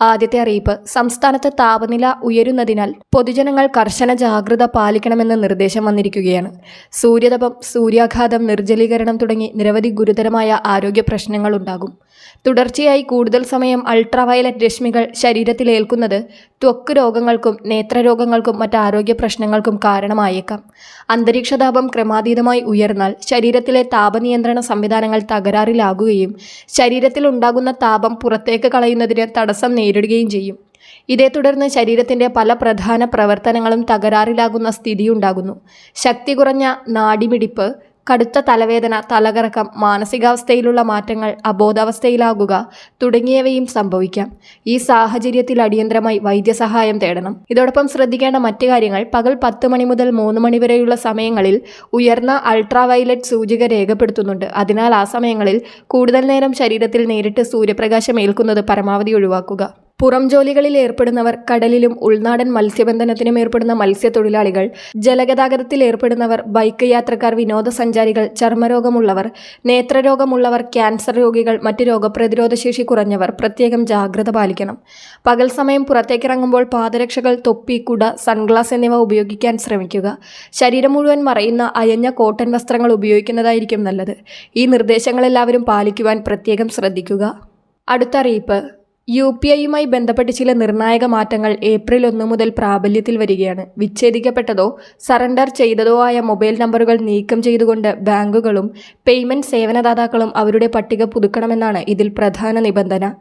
ആദ്യത്തെ അറിയിപ്പ്. സംസ്ഥാനത്ത് താപനില ഉയരുന്നതിനാൽ പൊതുജനങ്ങൾ കർശന ജാഗ്രത പാലിക്കണമെന്ന് നിർദ്ദേശം വന്നിരിക്കുകയാണ്. സൂര്യതപം സൂര്യാഘാതം നിർജലീകരണം തുടങ്ങി നിരവധി ഗുരുതരമായ ആരോഗ്യ പ്രശ്നങ്ങൾ ഉണ്ടാകും. തുടർച്ചയായി കൂടുതൽ സമയം അൾട്രാവയലറ്റ് രശ്മികൾ ശരീരത്തിൽ ഏൽക്കുന്നത് ത്വക്ക് രോഗങ്ങൾക്കും നേത്രരോഗങ്ങൾക്കും മറ്റ് ആരോഗ്യ പ്രശ്നങ്ങൾക്കും കാരണമായേക്കാം. അന്തരീക്ഷതാപം ക്രമാതീതമായി ഉയർന്നാൽ ശരീരത്തിലെ താപനിയന്ത്രണ സംവിധാനങ്ങൾ തകരാറിലാകുകയും ശരീരത്തിൽ ഉണ്ടാകുന്ന താപം പുറത്തേക്ക് കളയുന്നതിന് തടസ്സം നേരിടുകയും ചെയ്യും. ഇതേ തുടർന്ന് ശരീരത്തിന്റെ പല പ്രധാന പ്രവർത്തനങ്ങളും തകരാറിലാകുന്ന സ്ഥിതിയുണ്ടാകുന്നു. ശക്തി കുറഞ്ഞ നാഡിമിടിപ്പ് കടുത്ത തലവേദന തലകറക്കം മാനസികാവസ്ഥയിലുള്ള മാറ്റങ്ങൾ അബോധാവസ്ഥയിലാകുക തുടങ്ങിയവയും സംഭവിക്കാം. ഈ സാഹചര്യത്തിൽ അടിയന്തരമായി വൈദ്യസഹായം തേടണം. ഇതോടൊപ്പം ശ്രദ്ധിക്കേണ്ട മറ്റു കാര്യങ്ങൾ പകൽ പത്ത് മണി മുതൽ മൂന്ന് മണി വരെയുള്ള സമയങ്ങളിൽ ഉയർന്ന അൾട്രാവയലറ്റ് സൂചിക രേഖപ്പെടുത്തുന്നുണ്ട്. അതിനാൽ ആ സമയങ്ങളിൽ കൂടുതൽ നേരം ശരീരത്തിൽ നേരിട്ട് സൂര്യപ്രകാശം ഏൽക്കുന്നത് പരമാവധി ഒഴിവാക്കുക. പുറം ജോലികളിൽ ഏർപ്പെടുന്നവർ കടലിലും ഉൾനാടൻ മത്സ്യബന്ധനത്തിനും ഏർപ്പെടുന്ന മത്സ്യത്തൊഴിലാളികൾ ജലഗതാഗതത്തിൽ ഏർപ്പെടുന്നവർ ബൈക്ക് യാത്രക്കാർ വിനോദസഞ്ചാരികൾ ചർമ്മരോഗമുള്ളവർ നേത്രരോഗമുള്ളവർ ക്യാൻസർ രോഗികൾ മറ്റ് രോഗപ്രതിരോധ ശേഷി കുറഞ്ഞവർ പ്രത്യേകം ജാഗ്രത പാലിക്കണം. പകൽ സമയം പുറത്തേക്കിറങ്ങുമ്പോൾ പാദരക്ഷകൾ തൊപ്പി കുട സൺഗ്ലാസ് എന്നിവ ഉപയോഗിക്കാൻ ശ്രമിക്കുക. ശരീരം മുഴുവൻ മറയുന്ന അയഞ്ഞ കോട്ടൺ വസ്ത്രങ്ങൾ ഉപയോഗിക്കുന്നതായിരിക്കും നല്ലത്. ഈ നിർദ്ദേശങ്ങളെല്ലാവരും പാലിക്കുവാൻ പ്രത്യേകം ശ്രദ്ധിക്കുക. അടുത്ത അറിയിപ്പ്. യു പി ഐയുമായി ബന്ധപ്പെട്ട് ചില നിർണായക മാറ്റങ്ങൾ ഏപ്രിൽ ഒന്ന് മുതൽ പ്രാബല്യത്തിൽ വരികയാണ്. വിച്ഛേദിക്കപ്പെട്ടതോ സറണ്ടർ ചെയ്തതോ ആയ മൊബൈൽ നമ്പറുകൾ നീക്കം ചെയ്തുകൊണ്ട് ബാങ്കുകളും പേയ്മെന്റ് സേവനദാതാക്കളും അവരുടെ പട്ടിക പുതുക്കണമെന്നാണ് ഇതിൽ പ്രധാന നിബന്ധന.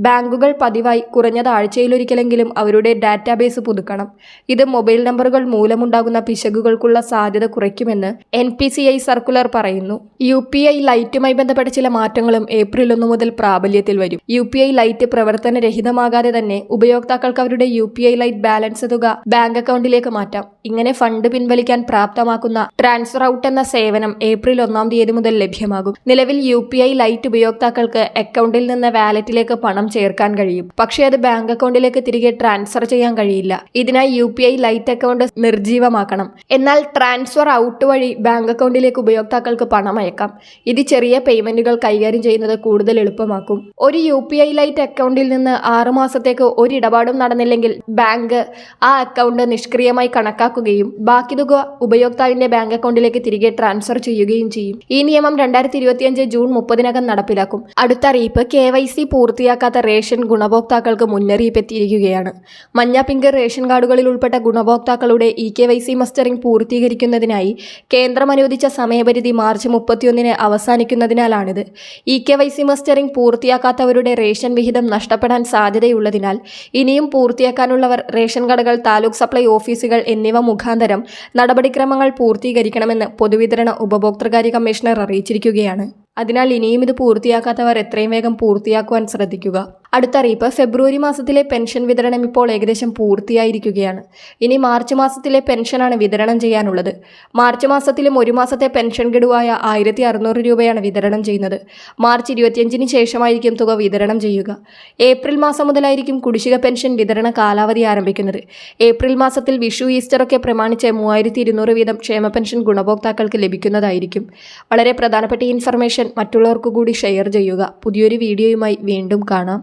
ബാങ്കുകൾ പതിവായി കുറഞ്ഞത് ആഴ്ചയിലൊരിക്കലെങ്കിലും അവരുടെ ഡാറ്റാബേസ് പുതുക്കണം. ഇത് മൊബൈൽ നമ്പറുകൾ മൂലമുണ്ടാകുന്ന പിശകുകൾക്കുള്ള സാധ്യത കുറയ്ക്കുമെന്ന് N P C I circular പറയുന്നു. യു പി ഐ ലൈറ്റുമായി ബന്ധപ്പെട്ട ചില മാറ്റങ്ങളും ഏപ്രിൽ ഒന്ന് മുതൽ പ്രാബല്യത്തിൽ വരും. യു പി ഐ ലൈറ്റ് പ്രവർത്തനരഹിതമാകാതെ തന്നെ ഉപയോക്താക്കൾക്ക് അവരുടെ U P I lite balance തുക ബാങ്ക് അക്കൗണ്ടിലേക്ക് മാറ്റാം. ഇങ്ങനെ ഫണ്ട് പിൻവലിക്കാൻ പ്രാപ്തമാക്കുന്ന ട്രാൻസ്ഫർ ഔട്ട് എന്ന സേവനം ഏപ്രിൽ ഒന്നാം തീയതി മുതൽ ലഭ്യമാകും. നിലവിൽ യു പി ഐ ലൈറ്റ് ഉപയോക്താക്കൾക്ക് അക്കൗണ്ടിൽ നിന്ന് വാലറ്റിലേക്ക് പണം ചേർക്കാൻ കഴിയും. പക്ഷേ അത് ബാങ്ക് അക്കൗണ്ടിലേക്ക് തിരികെ ട്രാൻസ്ഫർ ചെയ്യാൻ കഴിയില്ല. ഇതിനായി U P I lite account നിർജീവമാക്കണം. എന്നാൽ ട്രാൻസ്ഫർ ഔട്ട് വഴി ബാങ്ക് അക്കൗണ്ടിലേക്ക് ഉപയോക്താക്കൾക്ക് പണം അയക്കാം. ഇത് ചെറിയ പേയ്മെന്റുകൾ കൈകാര്യം ചെയ്യുന്നത് കൂടുതൽ എളുപ്പമാക്കും. ഒരു യു പി ഐ ലൈറ്റ് അക്കൗണ്ടിൽ നിന്ന് ആറുമാസത്തേക്ക് ഒരിടപാടും നടന്നില്ലെങ്കിൽ ബാങ്ക് ആ അക്കൗണ്ട് നിഷ്ക്രിയമായി കണക്കാക്കുകയും ബാക്കി തുക ഉപയോക്താവിന്റെ ബാങ്ക് അക്കൗണ്ടിലേക്ക് തിരികെ ട്രാൻസ്ഫർ ചെയ്യുകയും ചെയ്യും. ഈ നിയമം രണ്ടായിരത്തി ഇരുപത്തിയഞ്ച് ജൂൺ മുപ്പതിനകം നടപ്പിലാക്കും. അടുത്ത അറിയിപ്പ് കെ വൈ സി പൂർത്തിയാക്കാത്ത റേഷൻ ഗുണഭോക്താക്കൾക്ക് മുന്നറിയിപ്പ് എത്തിയിരിക്കുകയാണ് മഞ്ഞ പിങ്ക് റേഷൻ കാർഡുകളിൽ ഉൾപ്പെട്ട ഗുണഭോക്താക്കളുടെ E K Y C mustering പൂർത്തീകരിക്കുന്നതിനായി കേന്ദ്രം അനുവദിച്ച സമയപരിധി മാർച്ച് മുപ്പത്തിയൊന്നിന് അവസാനിക്കുന്നതിനാലാണിത്. E K Y C mustering പൂർത്തിയാക്കാത്തവരുടെ ration വിഹിതം നഷ്ടപ്പെടാൻ സാധ്യതയുള്ളതിനാൽ ഇനിയും പൂർത്തിയാക്കാനുള്ളവർ റേഷൻ കടകൾ താലൂക്ക് സപ്ലൈ ഓഫീസുകൾ എന്നിവ മുഖാന്തരം നടപടിക്രമങ്ങൾ പൂർത്തീകരിക്കണമെന്ന് പൊതുവിതരണ ഉപഭോക്തൃകാര്യ കമ്മീഷണർ അറിയിച്ചിരിക്കുകയാണ്. അതിനാൽ ഇനിയും ഇത് പൂർത്തിയാക്കാത്തവർ എത്രയും വേഗം പൂർത്തിയാക്കുവാൻ ശ്രദ്ധിക്കുക. അടുത്ത അറിയിപ്പ് ഫെബ്രുവരി മാസത്തിലെ പെൻഷൻ വിതരണം ഇപ്പോൾ ഏകദേശം പൂർത്തിയായിരിക്കുകയാണ്. ഇനി മാർച്ച് മാസത്തിലെ പെൻഷനാണ് വിതരണം ചെയ്യാനുള്ളത്. മാർച്ച് മാസത്തിലും ഒരു മാസത്തെ പെൻഷൻ ഗഡുവായ ആയിരത്തി അറുന്നൂറ് രൂപയാണ് വിതരണം ചെയ്യുന്നത്. മാർച്ച് ഇരുപത്തിയഞ്ചിന് ശേഷമായിരിക്കും തുക വിതരണം ചെയ്യുക. ഏപ്രിൽ മാസം മുതലായിരിക്കും കുടിശ്ശിക പെൻഷൻ വിതരണ കാലാവധി ആരംഭിക്കുന്നത്. ഏപ്രിൽ മാസത്തിൽ വിഷു ഈസ്റ്ററൊക്കെ പ്രമാണിച്ച് മൂവായിരത്തി ഇരുന്നൂറ് വീതം ക്ഷേമ പെൻഷൻ ഗുണഭോക്താക്കൾക്ക് ലഭിക്കുന്നതായിരിക്കും. വളരെ പ്രധാനപ്പെട്ട ഇൻഫർമേഷൻ മറ്റുള്ളവർക്ക് കൂടി ഷെയർ ചെയ്യുക. പുതിയൊരു വീഡിയോയുമായി വീണ്ടും കാണാം.